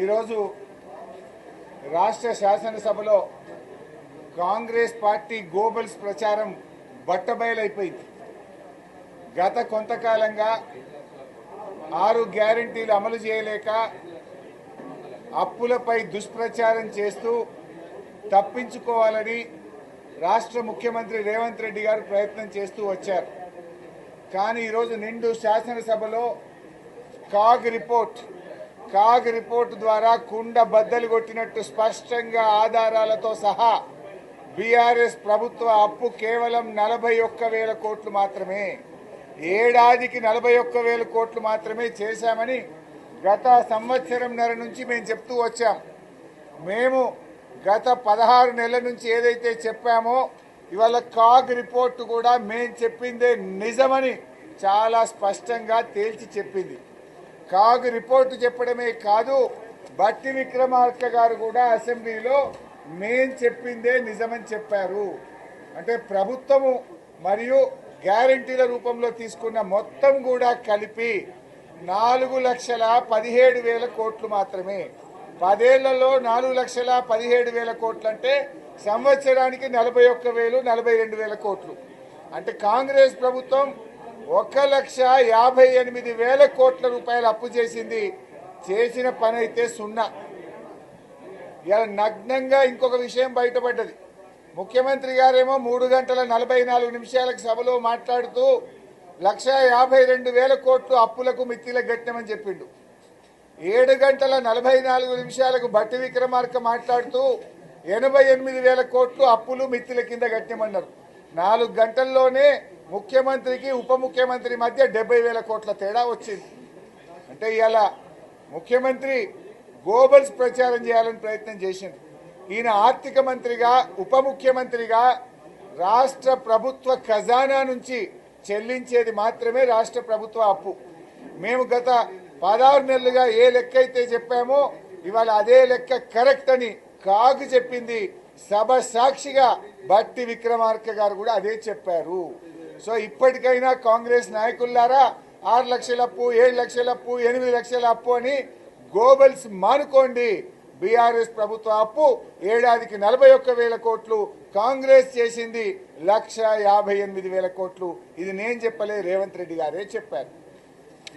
ఈరోజు రాష్ట్ర శాసనసభలో కాంగ్రెస్ పార్టీ గోబల్స్ ప్రచారం బట్టబయలైపోయింది. గత కొంతకాలంగా ఆరు గ్యారంటీలు అమలు చేయలేక అప్పులపై దుష్ప్రచారం చేస్తూ తప్పించుకోవాలని రాష్ట్ర ముఖ్యమంత్రి రేవంత్ రెడ్డి గారు ప్రయత్నం చేస్తూ వచ్చారు. కానీ ఈరోజు నిండు శాసనసభలో కాగ్ రిపోర్ట్ కాగ్ రిపోర్ట్ ద్వారా కుండ బద్దలు కొట్టినట్టు స్పష్టంగా ఆధారాలతో సహా బీఆర్ఎస్ ప్రభుత్వ అప్పు కేవలం నలభై ఒక్క వేల కోట్లు మాత్రమే. ఏడాదికి నలభై ఒక్క వేల కోట్లు మాత్రమే చేశామని గత సంవత్సరంన్నర నుంచి మేము చెప్తూ వచ్చాం. మేము గత పదహారు నెలల నుంచి ఏదైతే చెప్పామో ఇవాళ కాగ్ రిపోర్ట్ కూడా మేము చెప్పిందే నిజమని చాలా స్పష్టంగా తేల్చి చెప్పింది. కాదు రిపోర్టు చెప్పడమే కాదు బట్టి విక్రమార్క గారు కూడా అసెంబ్లీలో మేం చెప్పిందే నిజమని చెప్పారు. అంటే ప్రభుత్వము మరియు గ్యారంటీల రూపంలో తీసుకున్న మొత్తం కూడా కలిపి నాలుగు లక్షల పదిహేడు వేల కోట్లు మాత్రమే. పదేళ్ళలో నాలుగు లక్షల పదిహేడు వేల కోట్లు అంటే సంవత్సరానికి నలభై ఒక్క వేలు నలభై రెండు వేల కోట్లు. అంటే కాంగ్రెస్ ప్రభుత్వం ఒక లక్ష యాభై ఎనిమిది వేల కోట్ల రూపాయలు అప్పు చేసింది. చేసిన పని అయితే సున్నా. ఇలా నగ్నంగా ఇంకొక విషయం బయటపడ్డది. ముఖ్యమంత్రి గారేమో మూడు గంటల నలభై నాలుగు నిమిషాలకు సభలో మాట్లాడుతూ లక్ష యాభై రెండు వేల కోట్లు అప్పులకు మిత్తిలకు గట్టినమని చెప్పిండు. ఏడు గంటల నలభై నాలుగు నిమిషాలకు బట్టి విక్రమార్క మాట్లాడుతూ ఎనభై ఎనిమిది వేల కోట్లు అప్పులు మిత్తిల కింద కట్టిమన్నారు నాలుగు గంటల్లోనే ముఖ్యమంత్రికి ఉప ముఖ్యమంత్రి మధ్య డెబ్బై వేల కోట్ల తేడా వచ్చింది. అంటే ఇలా ముఖ్యమంత్రి గోబల్స్ ప్రచారం చేయాలని ప్రయత్నం చేసింది ఈయన ఆర్థిక మంత్రిగా ఉప ముఖ్యమంత్రిగా రాష్ట్ర ప్రభుత్వ ఖజానా నుంచి చెల్లించేది మాత్రమే రాష్ట్ర ప్రభుత్వ అప్పు. మేము గత పదహారు నెలలుగా ఏ లెక్క అయితే చెప్పామో ఇవాళ అదే లెక్క కరెక్ట్ అని కాగు చెప్పింది సభ సాక్షిగా భట్టి విక్రమార్క గారు కూడా అదే చెప్పారు. సో ఇప్పటికైనా కాంగ్రెస్ నాయకులారా ఆరు లక్షల అప్పు ఏడు లక్షల అప్పు ఎనిమిది లక్షల అప్పు అని గోబల్స్ మానుకోండి. బీఆర్ఎస్ ప్రభుత్వ అప్పు ఏడాదికి నలభై ఒక్క వేల కోట్లు కాంగ్రెస్ చేసింది లక్ష యాభై ఎనిమిది వేల కోట్లు. ఇది నేను చెప్పలే రేవంత్ రెడ్డి గారే చెప్పారు.